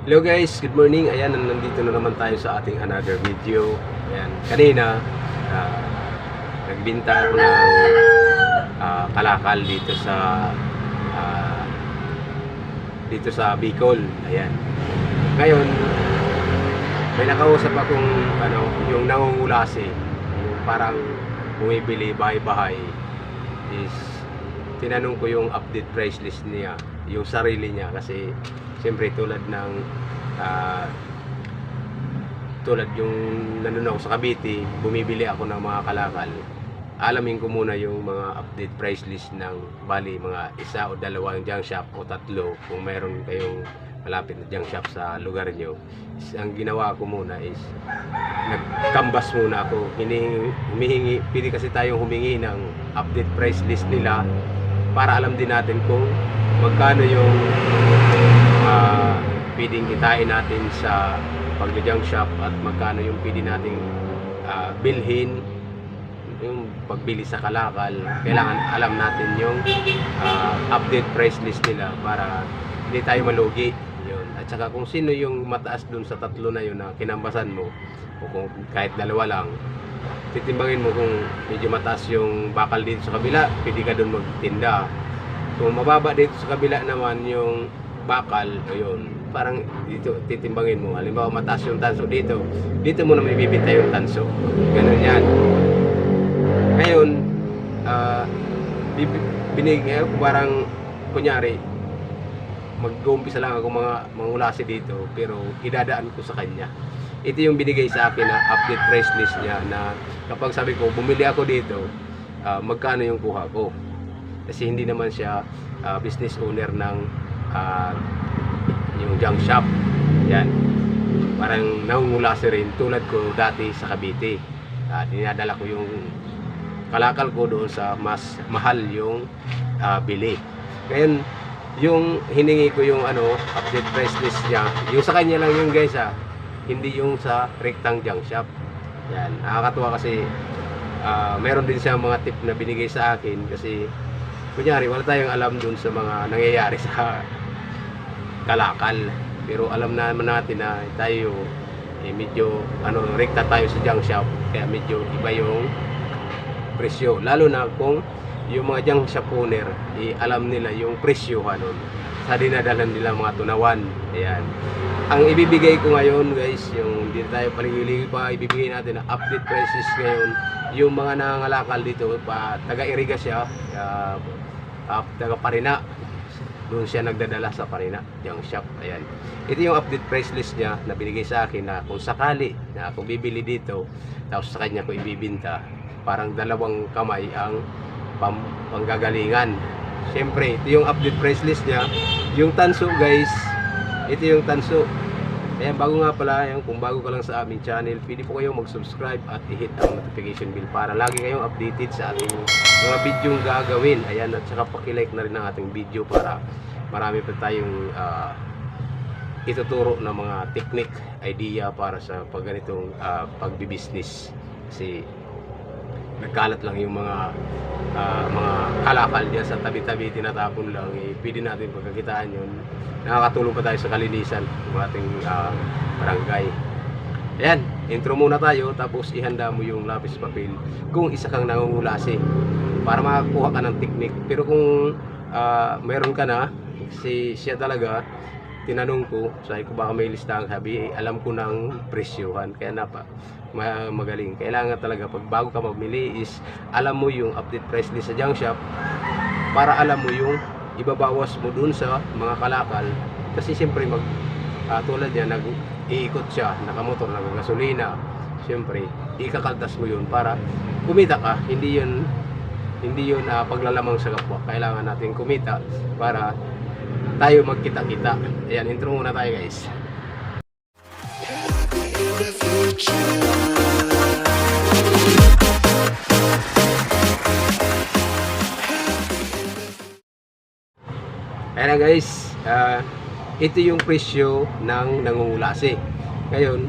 Hello guys, good morning. Ayan, nandito na naman tayo sa ating another video. Ayan, kanina, ah, nagbinta ako ng ah, kalakal dito sa ah, dito sa Bicol. Ayan. Ngayon, may nakausap akong ano, yung nangungulasi, yung parang bumibili bahay-bahay is tinanong ko yung update price list niya, yung sarili niya kasi siyempre tulad ng ah, tulad yung nandun ako sa Cavite, bumibili ako ng mga kalakal. Alamin ko muna yung mga update price list ng bali mga isa o dalawang junk shop o tatlo kung mayroon kayong malapit na junk shop sa lugar nyo. Is, ang ginawa ko muna is nagkambas muna ako. Hiningi, humihingi, pili kasi tayong humingi ng update price list nila para alam din natin kung magkano yung ah, pwedeng kitain natin sa pag-junk shop at magkano yung pwede nating ah, bilhin? Yung pagbili sa kalakal. Kailangan alam natin yung ah, update price list nila para hindi tayo malugi. Yun. at saka kung sino yung mataas dun sa tatlo na yun na kinambasan mo o kung kahit dalawa lang titimbangin mo kung medyo mataas yung bakal dito sa kabila pwede ka dun magtinda kung mababa dito sa kabila naman yung bakal ayun parang dito titimbangin mo. Halimbawa mataas yung tanso dito dito mo na may bibita yung tanso. Ganun yan. Ngayon bib- binigay ko parang kunyari mag-uumpisa lang ako mga mangulasi dito pero idadaan ko sa kanya. Ito yung binigay sa akin na update price list niya na kapag sabi ko bumili ako dito ah, magkano yung kuha ko kasi hindi naman siya ah, business owner ng ah, yung junk shop. Yan. Parang nangungulasi rin tulad ko dati sa Cavite. Ah, dinadala ko yung kalakal ko doon sa mas mahal yung ah, bili. Ngayon yung hiningi ko yung ano update price list niya yung sa kanya lang yung guys ah. Hindi yung sa rectang junk shop. Yan. Nakakatuwa kasi ah, meron din siya mga tip na binigay sa akin kasi kunyari wala tayong alam dun sa mga nangyayari sa kalakal. Pero alam naman natin na tayo eh, medyo ano rekta tayo sa junk shop. Kaya medyo iba yung presyo. Lalo na kung yung mga junk shop owner eh, alam nila yung presyo nun sa dinadalan nila mga tunawan. Ayan. Ang ibibigay ko ngayon guys yung hindi tayo paligili pa ibibigay natin na update prices ngayon. Yung mga nangangalakal dito pa taga-iriga siya uh, uh, taga Parina doon siya nagdadala sa Parina, yung shop. Ayan. Ito yung update price list niya na binigay sa akin na kung sakali na ako bibili dito, tapos sa kanya ko ibibinta, parang dalawang kamay ang pam panggagalingan. Siyempre, ito yung update price list niya. Yung tanso guys, ito yung tanso. Ayan, bago nga pala, yan, kung bago ka lang sa aming channel, pwede po kayong mag-subscribe at i-hit ang notification bell para lagi kayong updated sa ating mga video gagawin. Ayan, at saka pakilike na rin ang ating video para marami pa tayong ah, ituturo na mga technique, idea para sa pagganitong uh, pagbibusiness. Kasi nagkalat lang yung mga ah, mga kalakal diyan sa tabi-tabi tinatapon lang. Eh, pwede natin pagkakitaan yun. Nakakatulong pa tayo sa kalinisan ng ating ah, barangay. Ayan intro muna tayo tapos ihanda mo yung lapis papel kung isa kang nangungulasi para makakuha ka ng technique pero kung ah, meron ka na si siya talaga tinanong ko sabi ko baka may listahan sabi alam ko ng presyohan kaya napa ma- magaling. Kailangan talaga pag bago ka mamili is alam mo yung update price list sa junk shop para alam mo yung ibabawas mo dun sa mga kalakal. Kasi siyempre mag ah, tulad niya nag iikot siya nakamotor nagagasolina. Siyempre ikakaltas mo yun para kumita ka. Hindi yun hindi yun ah, paglalamang sa kapwa. Kailangan natin kumita para tayo magkita-kita ayan intro muna tayo guys Ayan guys, ah, ito yung presyo ng nangungulasi. Ngayon,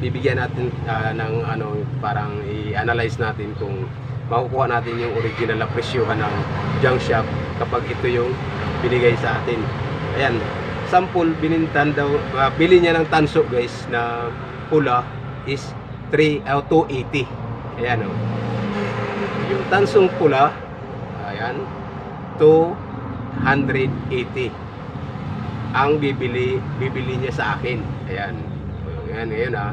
bibigyan natin ah, ng ano, parang i-analyze natin kung makukuha natin yung original na presyohan ng junk shop kapag ito yung binigay sa atin. Ayan, sample binintan daw, ah, bili niya ng tanso guys na pula is 3 uh, 280. Ayan oh. Yung tansong pula, ayan, 280 ang bibili bibili niya sa akin. Ayan. Ayan, ngayon ah.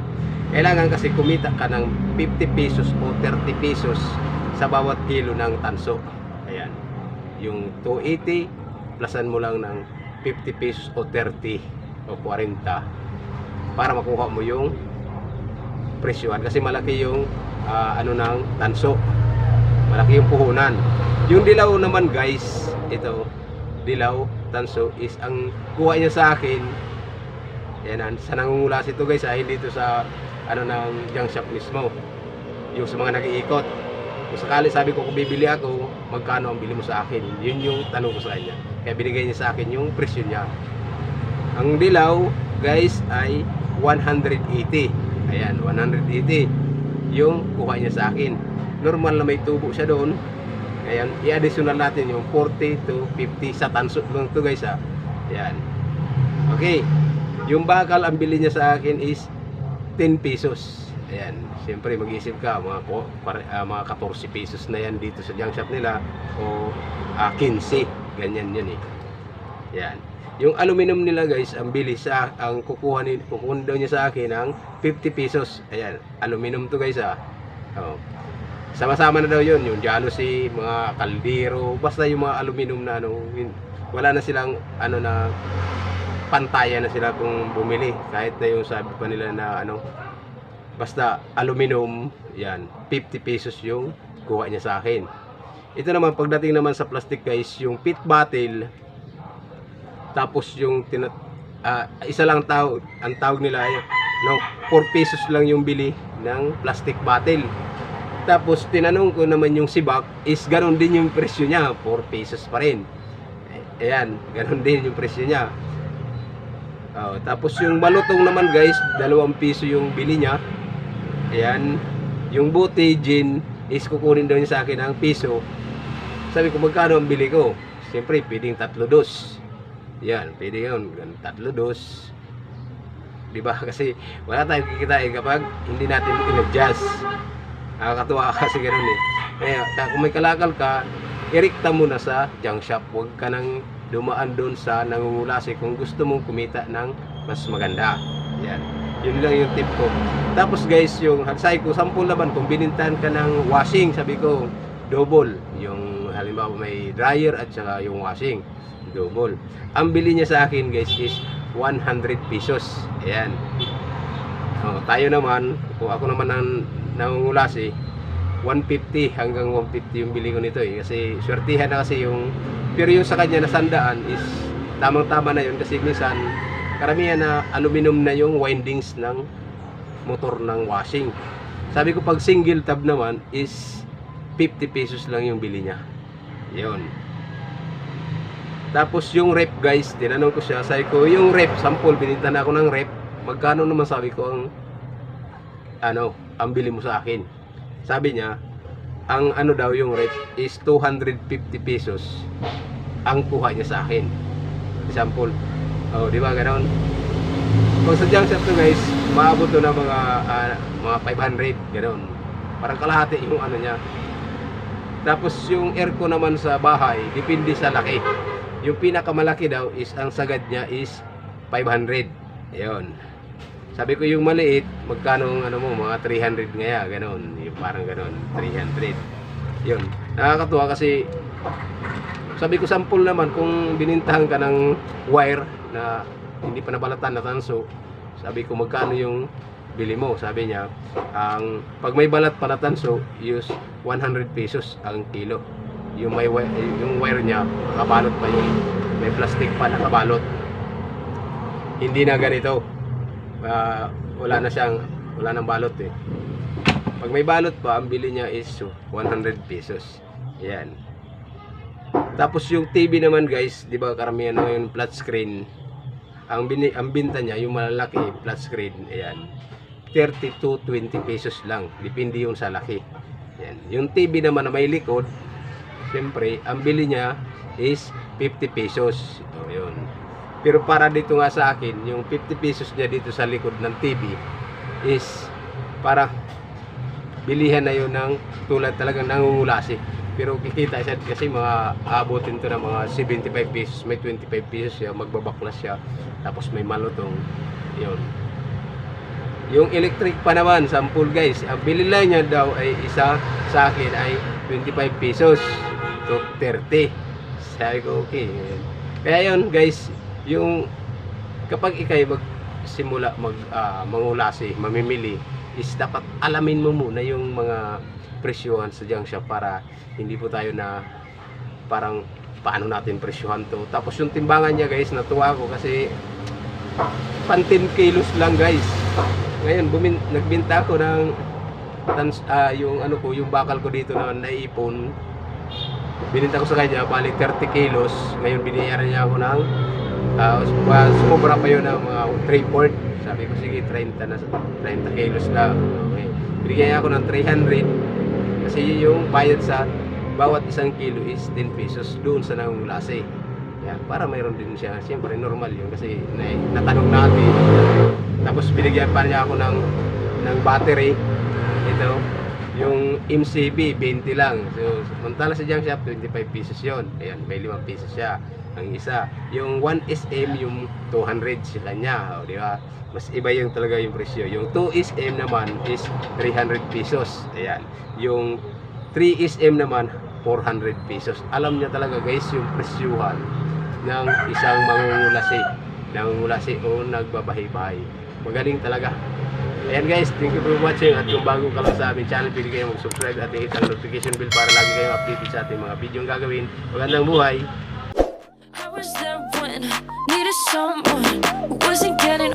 Kailangan kasi kumita ka ng 50 pesos o 30 pesos sa bawat kilo ng tanso. Ayan. Yung 280 plusan mo lang ng 50 pesos o 30 o 40 para makuha mo yung presyohan kasi malaki yung ah, ano ng tanso. Malaki yung puhunan. Yung dilaw naman guys, ito dilaw, tanso is ang kuha niya sa akin yan sa nangungulas ito guys ay dito sa ano ng junk shop mismo. Yung sa mga nag-iikot. Kung sakali sabi ko kung bibili ako magkano ang bili mo sa akin? Yun yung tanong ko sa kanya kaya binigay niya sa akin yung presyo niya ang dilaw guys ay 180 ayan 180 yung kuha niya sa akin normal na may tubo siya doon Ayan, i-additional natin yung 40 to 50 sa tanso lang to guys ha. Ayan. Okay. Yung bakal ang bili niya sa akin is 10 pesos. Ayan. Siyempre mag-isip ka mga ko- ah, mga 14 pesos na yan dito sa junk shop nila o ah, 15. Ganyan yun eh. Ayan. Yung aluminum nila guys, ang bili sa ang kukuha ni kukuha daw niya sa akin ang 50 pesos. Ayan, aluminum to guys ah. Oh. Sama-sama na daw yun, yung jealousy, mga kaldero, basta yung mga aluminum na ano, wala na silang ano na pantaya na sila kung bumili. Kahit na yung sabi pa nila na ano, basta aluminum, yan, 50 pesos yung kuha niya sa akin. Ito naman, pagdating naman sa plastic guys, yung pit bottle, tapos yung tina, ah, isa lang tawag, ang tawag nila ay no, 4 pesos lang yung bili ng plastic bottle. Tapos tinanong ko naman yung sibak is ganon din yung presyo niya, 4 pesos pa rin. Eh, Ayan, ganon din yung presyo niya. Oh, tapos yung balutong naman guys, 2 piso yung bili niya. Ayan, yung buti gin is kukunin daw niya sa akin ang piso. Sabi ko magkano ang bili ko? Siyempre, pwedeng tatlo dos. Yan, pwede yun. Tatlo dos. Di? Kasi wala tayong kikitain kapag hindi natin in-adjust. Nakakatuwa kasi ganun eh. Kaya ka- kung may kalakal ka, irikta mo na sa junk shop. Huwag ka nang dumaan doon sa nangungulasi kung gusto mong kumita ng mas maganda. Yan. Yun lang yung tip ko. Tapos guys, yung sabi ko, sample naman, kung binintahan ka ng washing, sabi ko, double. Yung halimbawa may dryer at saka yung washing, double. Ang bili niya sa akin guys is 100 pesos. Ayan. Oh, tayo naman, kung ako naman ang nangungulasi, 150 hanggang 150 yung bili ko nito eh. Kasi swertihan na kasi yung, pero yung sa kanya na sandaan is tamang-tama na yun kasi minsan karamihan na aluminum na yung windings ng motor ng washing. Sabi ko pag single tab naman is 50 pesos lang yung bili niya. Yun. Tapos yung rep guys, tinanong ko siya, sabi ko, yung rep, sample, binita na ako ng rep, magkano naman sabi ko ang, ano, ang bili mo sa akin. Sabi niya, ang ano daw yung rep is 250 pesos ang kuha niya sa akin. Sample. Oh, di ba ganon? Kung sa junk shop guys, maabot to na mga ah, mga 500, ganon. Parang kalahati yung ano niya. Tapos yung aircon naman sa bahay, depende sa laki. Yung pinakamalaki daw is ang sagad niya is 500. Ayun. Sabi ko yung maliit, magkano ano mo, mga 300 ngaya, ganon. Yung parang ganon, 300. Yun. Nakakatuwa kasi sabi ko sample naman kung binintahan ka ng wire na hindi pa nabalatan na tanso, sabi ko magkano yung bili mo? Sabi niya, ang pag may balat pa na tanso, use 100 pesos ang kilo. Yung may yung wire niya, nakabalot pa yung may plastic pa nakabalot. Hindi na ganito. Ah, wala na siyang wala nang balot eh. Pag may balot pa, ang bili niya is 100 pesos. Yan. Tapos yung TV naman guys, 'di ba karamihan na yung flat screen. Ang bini ang binta niya yung malalaki flat screen, ayan. 30 to 20 pesos lang, depende yun sa laki. Yan. Yung TV naman na may likod, siyempre, ang bili niya is 50 pesos. Ito, yun. Pero para dito nga sa akin, yung 50 pesos niya dito sa likod ng TV is para bilihan na yun ng tulad talagang nangungulasi. Pero kikita siya kasi mga aabotin to ng mga 75 pesos, may 25 pesos siya, magbabaklas siya, tapos may malutong, yun. Yung electric pa naman, sample guys, ang bili lang niya daw ay isa sa akin ay 25 pesos to 30. Sabi ko, okay. Kaya yun guys, yung kapag ikay magsimula mag ah, mangulasi, mamimili, is dapat alamin mo muna yung mga presyohan sa junk shop para hindi po tayo na parang paano natin presyohan to. Tapos yung timbangan niya guys, natuwa ako kasi pan 10 kilos lang guys. Ngayon, bumin, nagbinta ako ng tans, ah, yung ano ko, yung bakal ko dito na naipon. Bininta ko sa kanya, bali 30 kilos. Ngayon, binayaran niya ako ng ah, uh, sumobra pa yun ng mga 3 port. Sabi ko, sige, 30 na, 30 kilos lang. Okay. Binigyan niya ako ng 300 kasi yung bayad sa bawat isang kilo is 10 pesos doon sa nangungulasi. Yan, para mayroon din siya. Siyempre, normal yun kasi na, natanong natin. Tapos binigyan pa niya ako ng, ng battery. Ito, yung MCB, 20 lang. So, samantala sa junk shop, 25 pesos yon Ayan, may 5 pesos siya. Ang isa, yung 1SM, yung 200 sila niya. O, di ba? Mas iba yung talaga yung presyo. Yung 2SM naman is 300 pesos. Ayan. Yung 3SM naman, 400 pesos. Alam niya talaga guys yung presyuhan ng isang mangungulasi. Nangungulasi o nagbabahay-bahay. Magaling talaga. Ayan guys, thank you for watching at kung bago ka lang sa aming channel, pwede kayong mag-subscribe at hit ang notification bell para lagi kayong updated sa ating mga video gagawin. Magandang buhay! I was there when needed someone wasn't getting